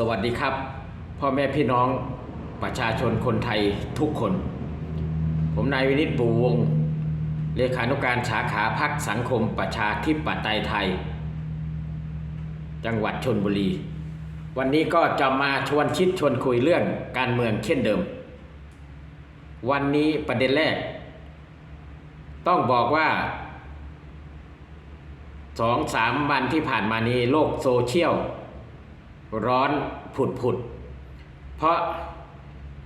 สวัสดีครับ พ่อแม่พี่น้องประชาชนคนไทยทุกคน ผมนายวินิตปูวงศ์เลขานุการสาขาพักสังคมประชาธิปไตยไทย จังหวัดชนบุรี วันนี้ก็จะมาชวนคิดชวนคุยเรื่องการเมืองเช่นเดิม วันนี้ประเด็นแรก ต้องบอกว่าสองสามวันที่ผ่านมานี้โลกโซเชียล ร้อนผุดผุด เพราะ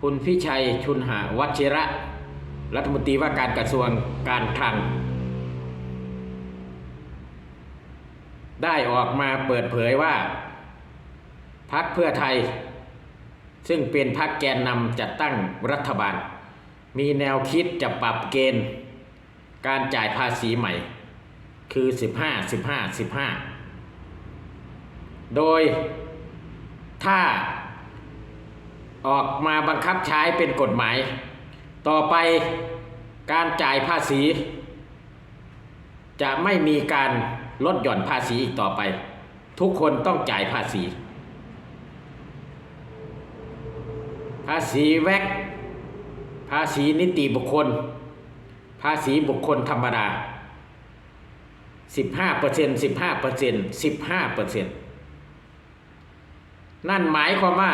คุณพิชัยชุนหาวัชิระ รัฐมนตรีว่าการกระทรวงการคลัง ได้ออกมาเปิดเผยว่า พักเพื่อไทย ซึ่งเป็นพักแกนนำจัดตั้งรัฐบาล มีแนวคิดจะปรับเกณฑ์ การจ่ายภาษีใหม่ คือ 15 15 15 โดย ถ้า ออกมาบังคับใช้เป็นกฎหมาย ต่อไปการจ่ายภาษี จะไม่มีการลดหย่อนภาษีอีกต่อไป ทุกคนต้องจ่ายภาษี ภาษีแวกภาษีนิติบุคคล ภาษีบุคคลธรรมดา 15เปอร์เซ็นต์15เปอร์เซ็นต์15เปอร์เซ็ นั่นหมายความว่า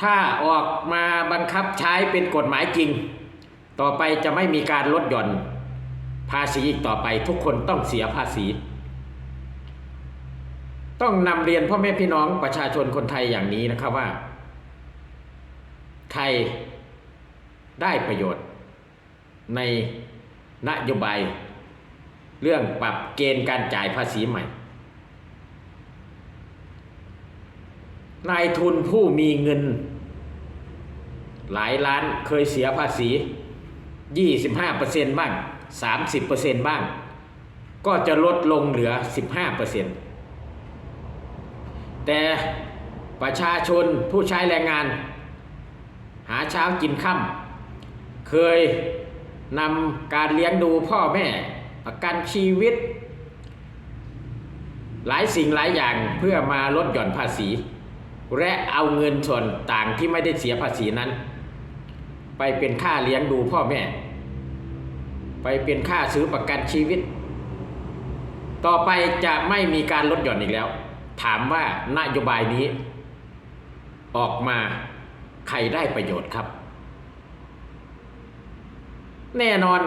ถ้าออกมาบังคับใช้เป็นกฎหมายจริง ต่อไปจะไม่มีการลดหย่อน ภาษีอีกต่อไปทุกคนต้องเสียภาษี ต้องนำเรียนพ่อแม่พี่น้องประชาชนคนไทยอย่างนี้นะครับว่า ไทยได้ประโยชน์ ในนโยบายเรื่องปรับเกณฑ์การจ่ายภาษีใหม่ นายทุนผู้มีเงิน หลายล้านเคยเสียภาษี 25%บ้าง 30%บ้าง ก็จะลดลงเหลือ 15%แต่ประชาชนผู้ใช้แรงงาน หาเช้ากินค่ำเคยนำการเลี้ยงดูพ่อแม่ประกันชีวิต หลายสิ่งหลายอย่างเพื่อมาลดหย่อนภาษี และเอาเงินส่วนต่างที่ไม่ได้เสียภาษีนั้น ไปเป็นค่าเลี้ยงดูพ่อแม่ ไปเป็นค่าซื้อประกันชีวิต ต่อไปจะไม่มีการลดหย่อนอีกแล้ว ถามว่านโยบายนี้ ออกมาใครได้ประโยชน์ครับ แน่นอน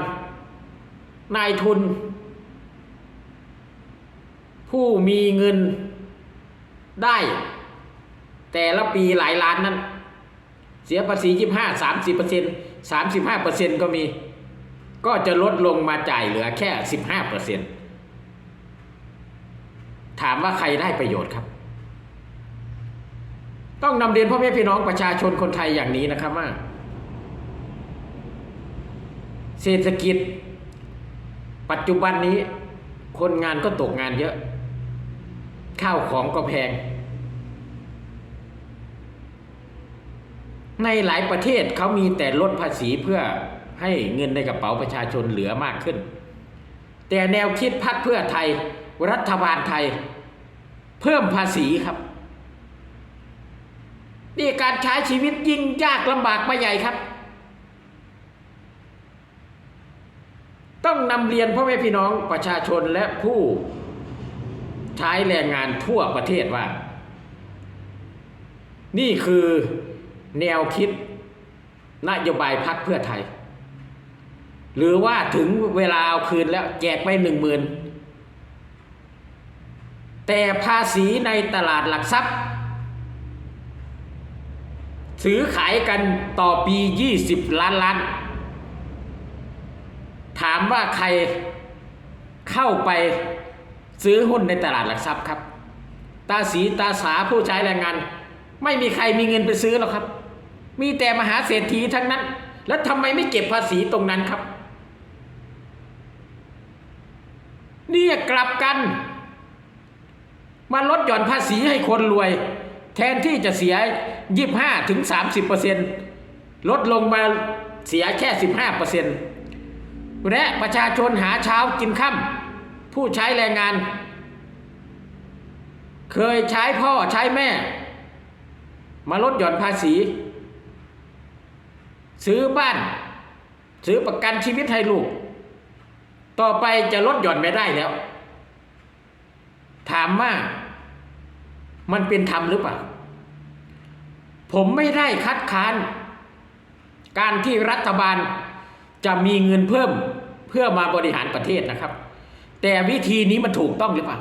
นายทุน ผู้มีเงินได้ แต่ละปีหลายล้านนั้น เสียภาษียี่ห้าสามสิบเปอร์เซ็นสามสิบห้าเปอร์เซ็นก็มี ก็จะลดลงมาจ่ายเหลือแค่สิบห้าเปอร์เซ็นถามว่าใครได้ประโยชน์ครับ ต้องนำเรียนพ่อแม่พี่น้องประชาชนคนไทยอย่างนี้นะครับว่าเศรษฐกิจ ปัจจุบันนี้คนงานก็ตกงานเยอะ ข้าวของก็แพง ในหลายประเทศเขามีแต่ลดภาษีเพื่อให้เงินในกระเป๋าประชาชนเหลือมากขึ้น แต่แนวคิดพักเพื่อไทย รัฐบาลไทย เพิ่มภาษีครับนี่การใช้ชีวิตยิ่งยากลำบากมาใหญ่ครับ ต้องนำเรียนพ่อแม่พี่น้องประชาชนและผู้ใช้แรงงานทั่วประเทศว่า นี่คือ แนวคิดนโยบายพักเพื่อไทย หรือว่าถึงเวลาเอาคืนแล้วแจกไปหนึ่งหมื่นแต่ภาษีในตลาดหลักทรัพย์ ซื้อขายกันต่อปี 20 ล้านล้าน ถามว่าใครเข้าไปซื้อหุ้นในตลาดหลักทรัพย์ครับ ตาสีตาสาผู้ใช้แรงงาน ไม่มีใครมีเงินไปซื้อหรอกครับ มีแต่มหาเศรษฐีทั้งนั้น แล้วทำไมไม่เก็บภาษีตรงนั้นครับเนี่ยกลับกัน มาลดหย่อนภาษีให้คนรวย แทนที่จะเสีย 25ถึง30ลดลงมาเสียแค่ 15และประชาชนหาเช้ากินค่ำผู้ใช้แรงงาน เคยใช้พ่อใช้แม่ มาลดหย่อนภาษี ซื้อบ้าน ซื้อประกันชีวิตให้ลูก ต่อไปจะลดหย่อนไม่ได้แล้ว ถามว่ามันเป็นธรรมหรือเปล่า ผมไม่ได้คัดค้าน การที่รัฐบาลจะมีเงินเพิ่มเพื่อมาบริหารประเทศนะครับ แต่วิธีนี้มันถูกต้องหรือเปล่า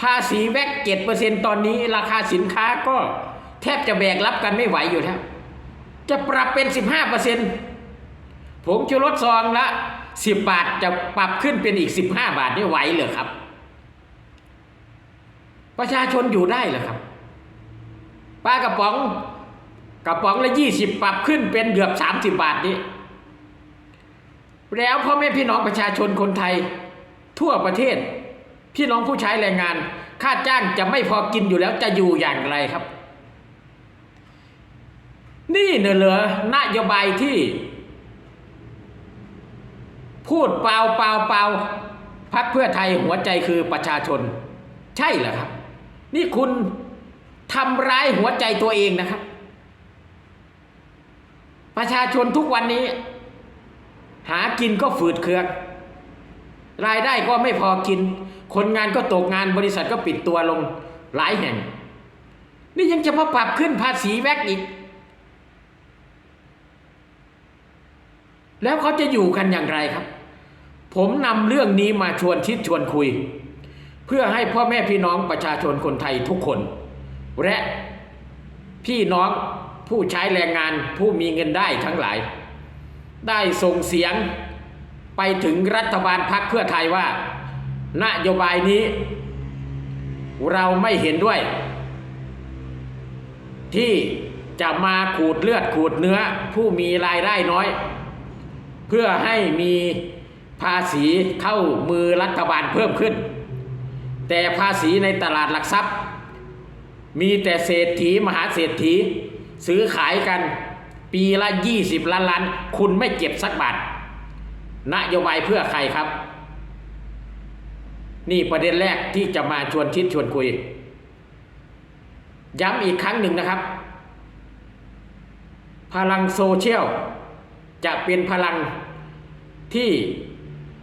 ภาษีแวกเจ็ดเปอร์เซ็นตอนนี้ราคาสินค้าก็ แทบจะแบกรับกันไม่ไหวอยู่แล้ว จะปรับเป็นสิบห้าเปอร์เซ็นผงชูรสซองละสิบบาทจะปรับขึ้นเป็นอีกสิบห้าบาทนี่ไหวเหรอครับ ประชาชนอยู่ได้เหรอครับปลากระป๋องกระป๋องละยี่สิบปรับขึ้นเป็นเกือบสามสิบบาทนี่แล้วพ่อแม่พี่น้องประชาชนคนไทย ทั่วประเทศ พี่น้องผู้ใช้แรงงาน ค่าจ้างจะไม่พอกินอยู่แล้วจะอยู่อย่างไรครับ นี่เนอเหรอนโยบายที่ พูดเปล่าเปล่าเปล่าพักเพื่อไทยหัวใจคือประชาชน ใช่เหรอครับ นี่คุณทำร้ายหัวใจตัวเองนะครับ ประชาชนทุกวันนี้ หากินก็ฝืดเคืองรายได้ก็ไม่พอกิน คนงานก็ตกงานบริษัทก็ปิดตัวลงหลายแห่ง นี่ยังจะมาปรับขึ้นภาษีแวกอีก แล้วเขาจะอยู่กันอย่างไรครับ ผมนำเรื่องนี้มาชวนคิดชวนคุย เพื่อให้พ่อแม่พี่น้องประชาชนคนไทยทุกคน และพี่น้องผู้ใช้แรงงานผู้มีเงินได้ทั้งหลาย ได้ส่งเสียงไปถึงรัฐบาลพักเพื่อไทยว่า นโยบายนี้ เราไม่เห็นด้วย ที่จะมาขูดเลือดขูดเนื้อผู้มีรายได้น้อย เพื่อให้มีภาษีเข้ามือรัฐบาลเพิ่มขึ้น แต่ภาษีในตลาดหลักทรัพย์ มีแต่เศรษฐีมหาเศรษฐี ซื้อขายกันปีละ 20 ล้านล้าน คุณไม่เก็บสักบาทนโยบายเพื่อใครครับ นี่ประเด็นแรกที่จะมาชวนคิดชวนคุย ย้ำอีกครั้งหนึ่งนะครับ พลังโซเชียล จะเป็นพลังที่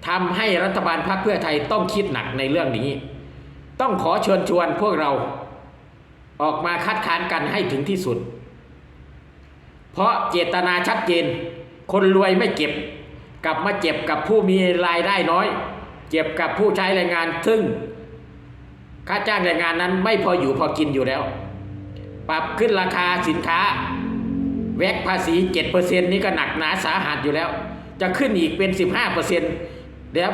ทำให้รัฐบาลพรรคเพื่อไทยต้องคิดหนักในเรื่องนี้ ต้องขอเชิญชวนพวกเราออกมาคัดค้านกันให้ถึงที่สุด เพราะเจตนาชัดเจน คนรวยไม่เก็บ กลับมาเจ็บกับผู้มีรายได้น้อย เจ็บกับผู้ใช้แรงงานซึ่ง ค่าจ้างแรงงานนั้นไม่พออยู่พอกินอยู่แล้ว ปรับขึ้นราคาสินค้า แวกภาษี 7%นี้ก็หนักหนาสาหัสอยู่แล้ว จะขึ้นอีกเป็น 15%แล้ว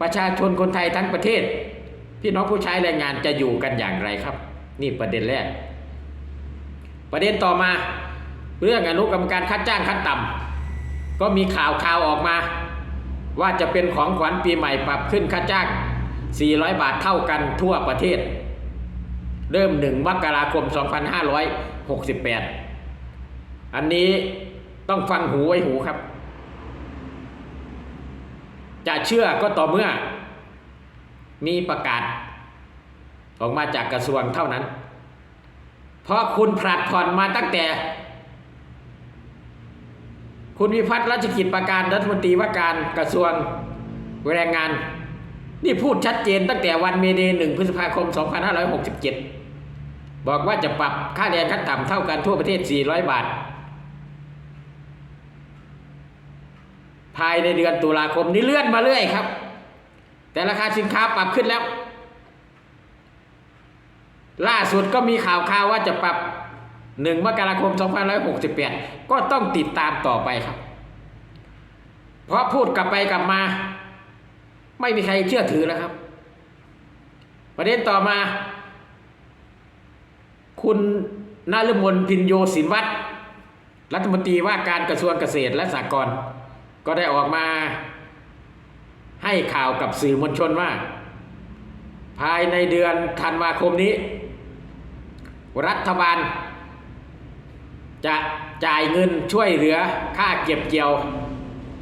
ประชาชนคนไทยทั้งประเทศ พี่น้องผู้ใช้แรงงานจะอยู่กันอย่างไรครับ นี่ประเด็นแรก ประเด็นต่อมาเรื่องอนุกรรมการคัดจ้างขั้นต่ำก็มีข่าวข่าวออกมา ว่าจะเป็นของขวัญปีใหม่ปรับขึ้นค่าจ้าง 400 บาทเท่ากันทั่วประเทศ เริ่ม 1 มกราคม 2568 อันนี้ต้องฟังหูไว้หูครับ จะเชื่อก็ต่อเมื่อ มีประกาศ ออกมาจากกระทรวงเท่านั้น เพราะคุณผลัดผ่อนมาตั้งแต่ คุณวิพัฒน์รัชกิจประการรัฐมนตรีว่าการกระทรวงแรงงาน นี่พูดชัดเจนตั้งแต่วันเมเดย์หนึ่งพฤษภาคม 2567 บอกว่าจะปรับค่าแรงขั้นต่ำเท่ากันทั่วประเทศ 400 บาท ภายในเดือนตุลาคมนี้เลื่อนมาเรื่อยครับ แต่ราคาสินค้าปรับขึ้นแล้ว ล่าสุดก็มีข่าวข่าวว่าจะปรับ1มกราคม 2568 ก็ต้องติดตามต่อไปครับ เพราะพูดกลับไปกลับมา ไม่มีใครเชื่อถือแล้วครับ ประเด็นต่อมา คุณนฤมลพินโยสินวัตรรัฐมนตรีว่าการกระทรวงเกษตรและสหกรณ์ ก็ได้ออกมา ให้ข่าวกับสื่อมวลชนว่า ภายในเดือนธันวาคมนี้ รัฐบาล จะจ่ายเงินช่วยเหลือค่าเก็บเกี่ยว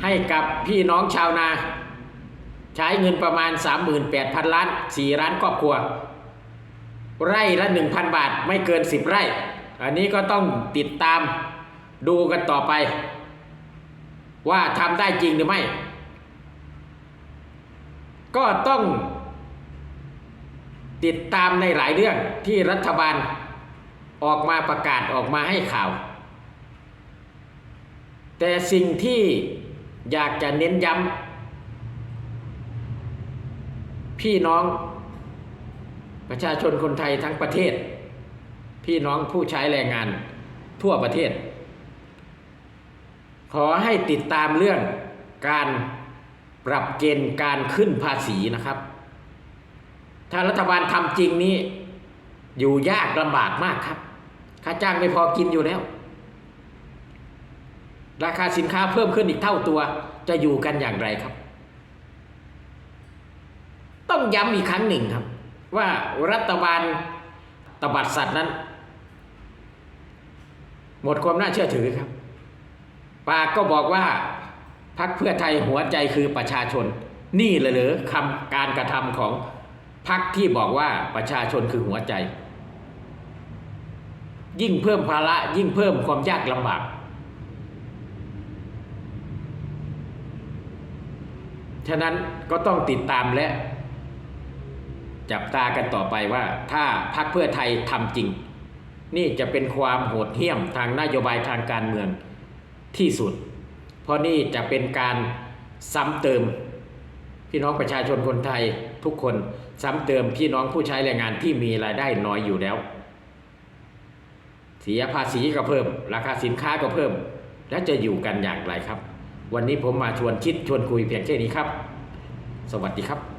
ให้กับพี่น้องชาวนา ใช้เงินประมาณ 38,000 ล้าน 4 ล้านครอบครัว ไร่ละ 1,000 บาทไม่เกิน 10 ไร่ อันนี้ก็ต้องติดตามดูกันต่อไป ว่าทำได้จริงหรือไม่ ก็ต้องติดตามในหลายเรื่องที่รัฐบาลออกมาประกาศออกมาให้ข่าว แต่สิ่งที่อยากจะเน้นย้ำพี่น้องประชาชนคนไทยทั้งประเทศ พี่น้องผู้ใช้แรงงานทั่วประเทศ ขอให้ติดตามเรื่องการปรับเกณฑ์การขึ้นภาษีนะครับ ถ้ารัฐบาลทำจริงนี้ อยู่ยากลำบากมากครับ ค่าจ้างไม่พอกินอยู่แล้ว ราคาสินค้าเพิ่มขึ้นอีกเท่าตัวจะอยู่กันอย่างไรครับ ต้องย้ำอีกครั้งหนึ่งครับ ว่ารัฐบาลตบัดสัตว์นั้น หมดความน่าเชื่อถือครับ ปากก็บอกว่าพักเพื่อไทยหัวใจคือประชาชน นี่เลยหรือคำการกระทำของพักที่บอกว่าประชาชนคือหัวใจ ยิ่งเพิ่มภาระยิ่งเพิ่มความยากลำบากฉะนั้นก็ต้องติดตามและ จับตากันต่อไปว่า ถ้าพรรคเพื่อไทยทำจริง นี่จะเป็นความโหดเหี้ยมทางนโยบายทางการเมือง ที่สุด เพราะนี่จะเป็นการซ้ำเติม พี่น้องประชาชนคนไทยทุกคนซ้ำเติมพี่น้องผู้ใช้แรงงานที่มีรายได้น้อยอยู่แล้วเสียภาษีก็เพิ่ม ราคาสินค้าก็เพิ่ม แล้วจะอยู่กันอย่างไรครับ วันนี้ผมมาชวนคิดชวนคุยเพียงแค่นี้ครับ สวัสดีครับ